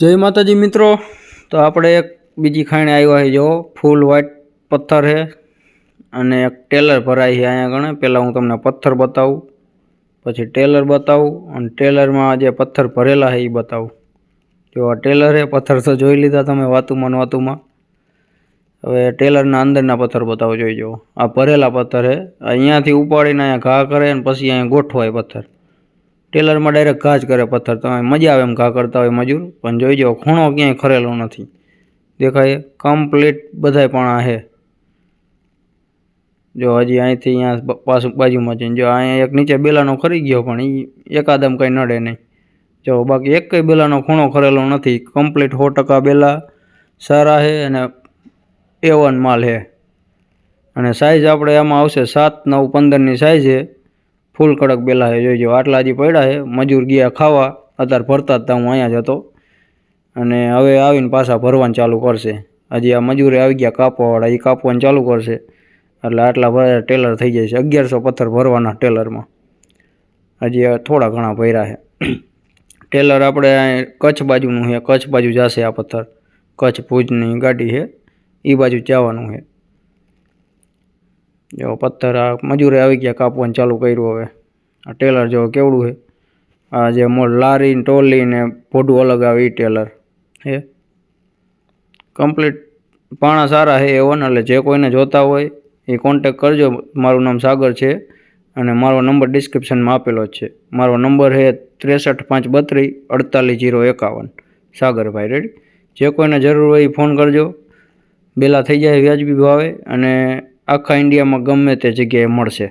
જય માતાજી મિત્રો. તો આપણે એક બીજી ખાણે આવ્યા છે જો. ફૂલ વ્હાઈટ પથ્થર છે અને એક ટેલર ભરાય છે અહીંયા ગણે. પહેલાં હું તમને પથ્થર બતાવું. પછી ટેલર બતાવું અને ટેલરમાં જે પથ્થર ભરેલા છે એ બતાવું. જો આ ટેલર છે, પથ્થર તો જોઈ લીધા તમે વાતુમાં વાતુમાં. હવે ટેલરના અંદરના પથ્થર બતાવો, જોઈ જુઓ આ ભરેલા પથ્થર છે. અહીંયાથી ઉપાડીને અહીંયા ઘા કરે અને પછી અહીંયા ગોઠવાય પથ્થર. ટેલરમાં ડાયરેક્ટ ઘા જ કરે પથ્થર. તમે મજા આવે એમ ઘા કરતા હોય મજૂર. પણ જોઈ જાઓ, ખૂણો ક્યાંય ખરેલો નથી. દેખાય કમ્પ્લીટ બધાય પણ આ છે. જો હજી અહીંથી અહીંયા પાછું બાજુમાં જઈને જો અહીંયા એક નીચે બેલાનો ખરી ગયો પણ એ એકાદમ કંઈ નડે નહીં. જો બાકી એક બેલાનો ખૂણો ખરેલો નથી. કમ્પ્લીટ સો ટકા બેલા સારા છે અને એ વન માલ છે. અને સાઇઝ આપણે એમાં આવશે સાત, નવ, પંદરની સાઇઝ છે. ફૂલ કડક બેલા છે જોઈજો આટલા હજી પડ્યા છે મજૂર ગયા ખાવા, અત્યારે ભરતા જ હું અહીંયા જ હતો. અને હવે આવીને પાછા ભરવાનું ચાલુ કરશે. હજી આ મજૂરે આવી ગયા કાપવાવાળા એ કાપવાનું ચાલુ કરશે. એટલે આટલા ભરે ટેલર થઈ જાય છે. અગિયારસો પથ્થર ભરવાના ટેલરમાં. હજી થોડા ઘણા ભર્યા છે ટેલર આપણે કચ્છ બાજુનું છે કચ્છ બાજુ જશે આ પથ્થર. કચ્છ ભુજની ગાડી છે એ બાજુ જવાનું છે જો પથ્થર આ મજૂરે આવી ગયા કાપવાનું ચાલુ કર્યું હવે. આ ટેલર જો કેવડું છે? આ જે મો લારી ટોલી ને ભોડું અલગ આવે એ ટેલર. હે? કમ્પ્લીટ પાણા સારા છે એવો ને, એટલે જે કોઈને જોતા હોય એ કોન્ટેક કરજો. મારું નામ સાગર છે અને મારો નંબર ડિસ્ક્રિપ્શનમાં આપેલો જ છે. મારો નંબર છે ત્રેસઠ પાંચ બત્રીસ અડતાલીસ જીરો એકાવન. સાગરભાઈ રેડી જે કોઈને જરૂર હોય એ ફોન કરજો. બેલા થઈ જાય વ્યાજબી ભાવે અને આખા ઇન્ડિયામાં ગમે તે જગ્યાએ મળશે.